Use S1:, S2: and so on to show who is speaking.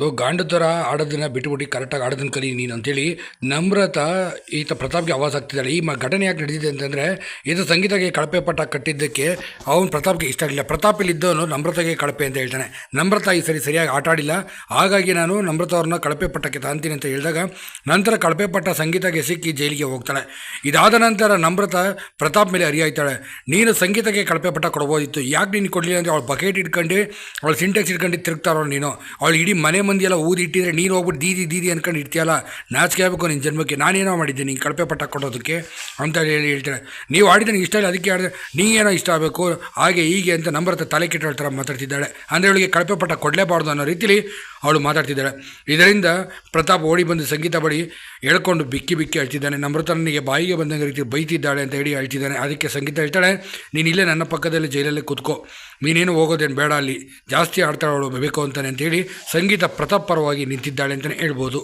S1: ಗಾಂಡ ಥರ ಆಡೋದನ್ನ ಬಿಟ್ಬಿಟ್ಟು ಕರೆಕ್ಟಾಗಿ ಆಡೋದನ್ನು ಕಲಿ ನೀನು ಅಂತೇಳಿ ನಮ್ರತ ಈತ ಪ್ರತಾಪ್ಗೆ ಆವಾಜ್ ಆಗ್ತಿದ್ದಾಳೆ ಈ ಮ ಘಟನೆ ಯಾಕೆ ನಡೆದಿದೆ ಅಂತಂದರೆ ಇದು ಸಂಗೀತಗೆ ಕಳಪೆ ಪಟ್ಟ ಕಟ್ಟಿದ್ದಕ್ಕೆ ಅವನು ಪ್ರತಾಪ್ಗೆ ಇಷ್ಟ ಆಗಲಿಲ್ಲ. ಪ್ರತಾಪ್ ಇದ್ದವನು ನಮ್ರತೆಗೆ ಕಳಪೆ ಅಂತ ಹೇಳ್ತಾನೆ. ನಮ್ರತ ಈ ಸರಿ ಸರಿಯಾಗಿ ಆಟ ಆಡಿಲ್ಲ. ಹಾಗಾಗಿ ನಾನು ನಮ್ರತ ಅವ್ರನ್ನ ಕಳಪೆ ಪಟ್ಟಕ್ಕೆ ತಾಂತೀನಿ ಅಂತ ಹೇಳಿದಾಗ, ನಂತರ ಕಳಪೆ ಪಟ್ಟ ಸಂಗೀತಗೆ ಸಿಕ್ಕಿ ಜೈಲಿಗೆ ಹೋಗ್ತಾಳೆ. ಇದಾದ ನಂತರ ನಮ್ರತ ಪ್ರತಾಪ್ ಮೇಲೆ ಅರಿಯಾಯ್ತಾಳೆ ನೀನು ಸಂಗೀತಕ್ಕೆ ಕಳಪೆ ಪಟ್ಟ ಕೊಡ್ಬೋದಿತ್ತು. ಯಾಕೆ ನೀನು ಕೊಡಲಿಲ್ಲ ಅಂದರೆ, ಅವಳು ಬಕೆಟ್ ಇಟ್ಕೊಂಡು, ಅವಳು ಸಿಂಟೆಕ್ಸ್ ಇಟ್ಕೊಂಡು ತಿರುಗ್ತಾರೋ ನೀನು. ಅವಳು ಇಡೀ ಮನೆ ಮಂದಿ ಎಲ್ಲ ಊದಿ ಇಟ್ಟಿದ್ರೆ ನೀನು ಹೋಗ್ಬಿಟ್ಟು ದೀದಿ ದೀದಿ ಅನ್ಕೊಂಡು ಇರ್ತೀಯಲ್ಲ? ನಾಚಿಕೆ ಆಗಬೇಕು ನಿನ್ನ ಜನ್ಮಕ್ಕೆ. ನಾನೇನೋ ಮಾಡಿದ್ದೆ, ನೀನು ಕಳಪೆ ಪಟ್ಟ ಕೊಡೋದಕ್ಕೆ ಅಂತ ಹೇಳಿ ಹೇಳ್ತಾರೆ. ನೀವು ಆಡಿದ್ರೆ ನಿಂಗೆ ಇಷ್ಟ ಇಲ್ಲ, ಅದಕ್ಕೆ ಆಡಿದ್ರೆ ನೀನೇನೋ ಇಷ್ಟ ಆಗಬೇಕು? ಹಾಗೆ ಹೀಗೆ ಅಂತ ನಂಬರ್ ತಲೆ ಕೆಟ್ಟ ಥರ ಮಾತಾಡ್ತಿದ್ದಾಳೆ. ಅಂದರೆ ಅವಳಿಗೆ ಕಳಪೆ ಪಟ್ಟ ಕೊಡಲೇಬಾರ್ದು ಅನ್ನೋ ರೀತಿಲಿ ಅವಳು ಮಾತಾಡ್ತಿದ್ದಾಳೆ. ಇದರಿಂದ ಪ್ರತಾಪ್ ಓಡಿ ಬಂದು ಸಂಗೀತ ಬಳಿ ಹೇಳ್ಕೊಂಡು ಬಿಕ್ಕಿ ಬಿಕ್ಕಿ ಅಳ್ತಿದ್ದಾನೆ. ನಮ್ರತ ನನಗೆ ಬಾಯಿಗೆ ಬಂದಂಗೆ ರೀತಿ ಬೈತಿದ್ದಾಳೆ ಅಂತ ಹೇಳಿ ಅಳ್ತಿದ್ದಾನೆ. ಅದಕ್ಕೆ ಸಂಗೀತ ಹೇಳ್ತಾಳೆ, ನೀನು ಇಲ್ಲೇ ನನ್ನ ಪಕ್ಕದಲ್ಲಿ ಜೈಲಲ್ಲಿ ಕೂತ್ಕೋ. ನೀನೇನು ಹೋಗೋದೇನು ಬೇಡ ಅಲ್ಲಿ. ಜಾಸ್ತಿ ಆಡ್ತಾಳೆ ಅವಳು ಬೇಕು ಅಂತಾನೆ ಅಂತೇಳಿ ಸಂಗೀತ ಪ್ರತಾಪ್ ಪರವಾಗಿ ನಿಂತಿದ್ದಾಳೆ ಅಂತಲೇ ಹೇಳ್ಬೋದು.